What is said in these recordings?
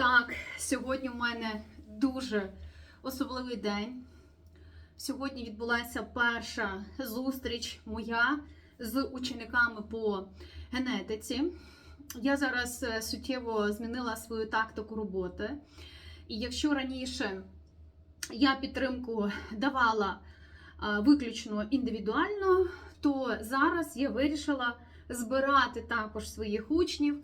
Так, сьогодні в мене дуже особливий день. Сьогодні відбулася перша зустріч моя з учениками по генетиці. Я зараз е, суттєво змінила свою тактику роботи. І якщо раніше я підтримку давала виключно індивідуально, то зараз я вирішила збирати також своїх учнів.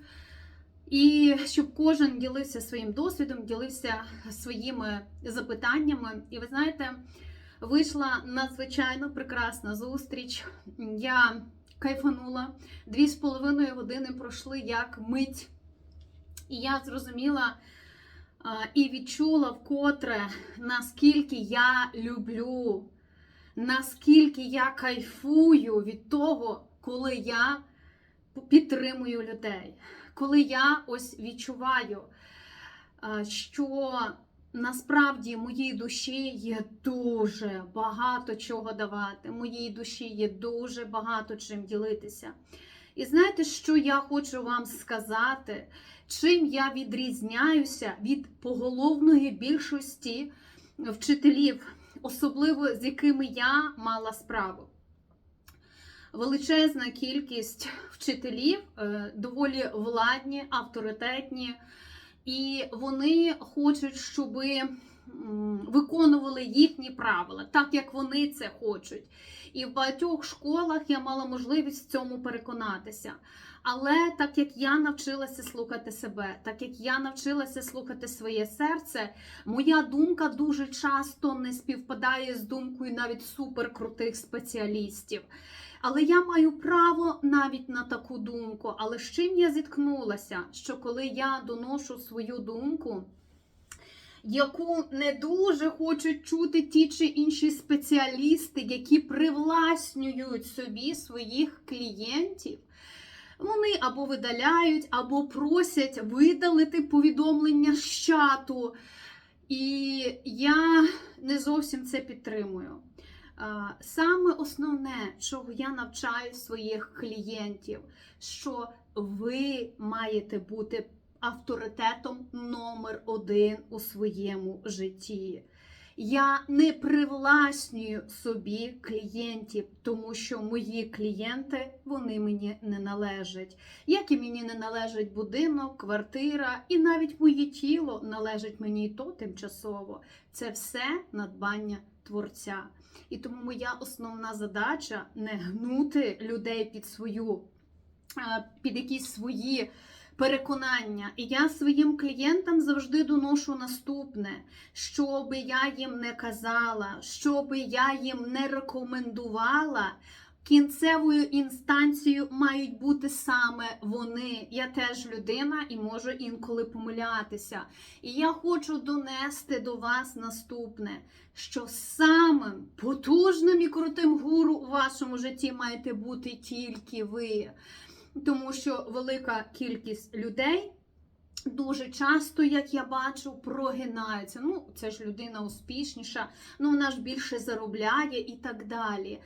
І щоб кожен ділився своїм досвідом, ділився своїми запитаннями. І ви знаєте, вийшла надзвичайно прекрасна зустріч. Я кайфанула. Дві з половиною години пройшли як мить. І я зрозуміла і відчула вкотре, наскільки я люблю, наскільки я кайфую від того, коли я підтримую людей коли я ось відчуваю, що насправді моїй душі є дуже багато чого давати, моїй душі є дуже багато чим ділитися. І знаєте, що я хочу вам сказати, чим я відрізняюся від поголовної більшості вчителів, особливо з якими я мала справу величезна кількість вчителів, е, доволі владні, авторитетні, і вони хочуть, щоб виконували їхні правила, так як вони це хочуть. І в багатьох школах я мала можливість в цьому переконатися. Але так як я навчилася слухати себе, так як я навчилася слухати своє серце, моя думка дуже часто не співпадає з думкою навіть суперкрутих спеціалістів. Але я маю право навіть на таку думку. Але з чим я зіткнулася? Що коли я доношу свою думку, яку не дуже хочуть чути ті чи інші спеціалісти, які привласнюють собі своїх клієнтів, вони або видаляють, або просять видалити повідомлення з чату. І я не зовсім це підтримую. Саме основне, чого я навчаю своїх клієнтів, що ви маєте бути авторитетом номер один у своєму житті. Я не привласнюю собі клієнтів, тому що мої клієнти вони мені не належать. Як і мені не належить будинок, квартира, і навіть моє тіло належить мені і то тимчасово. Це все надбання творця. І тому моя основна задача не гнути людей під свою, під якісь свої переконання. І я своїм клієнтам завжди доношу наступне, що би я їм не казала, що би я їм не рекомендувала. Кінцевою інстанцією мають бути саме вони. Я теж людина і можу інколи помилятися. І я хочу донести до вас наступне: що самим потужним і крутим гуру у вашому житті маєте бути тільки ви. Тому що велика кількість людей. Дуже часто, як я бачу, прогинаються. Ну, це ж людина успішніша, ну вона ж більше заробляє і так далі.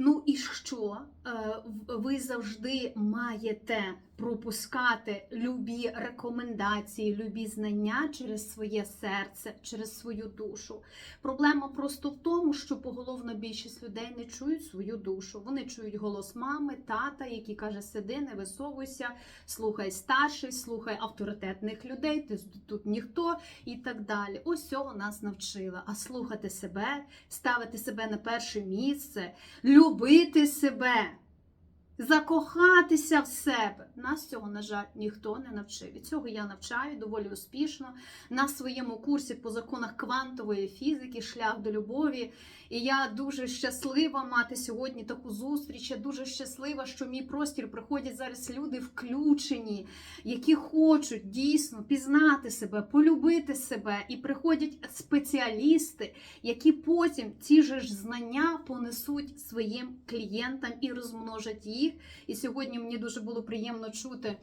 Ну і що? Е, ви завжди маєте пропускати любі рекомендації, любі знання через своє серце, через свою душу. Проблема просто в тому, що поголовна більшість людей не чують свою душу. Вони чують голос мами, тата, який каже: Сиди, не висовуйся, слухай старших, слухай авторитетних людей, ти тут ніхто і так далі. Ось цього нас навчила. А слухати себе, ставити себе на перше місце, любити себе закохатися в себе. Нас цього, на жаль, ніхто не навчив. І цього я навчаю доволі успішно на своєму курсі по законах квантової фізики, шлях до любові. І я дуже щаслива мати сьогодні таку зустріч. Я дуже щаслива, що в мій простір приходять зараз люди включені, які хочуть дійсно пізнати себе, полюбити себе. І приходять спеціалісти, які потім ці ж знання понесуть своїм клієнтам і розмножать їх. І сьогодні мені дуже було приємно чути.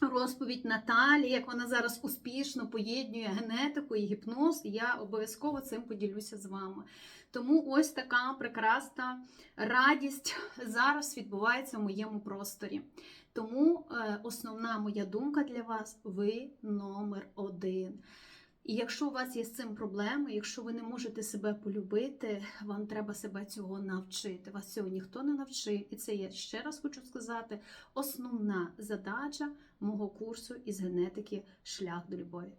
Розповідь Наталі, як вона зараз успішно поєднує генетику і гіпноз, і я обов'язково цим поділюся з вами. Тому ось така прекрасна радість зараз відбувається в моєму просторі. Тому е, основна моя думка для вас ви номер один. І якщо у вас є з цим проблеми, якщо ви не можете себе полюбити, вам треба себе цього навчити. Вас цього ніхто не навчив. І це я ще раз хочу сказати: основна задача мого курсу із генетики Шлях до любові.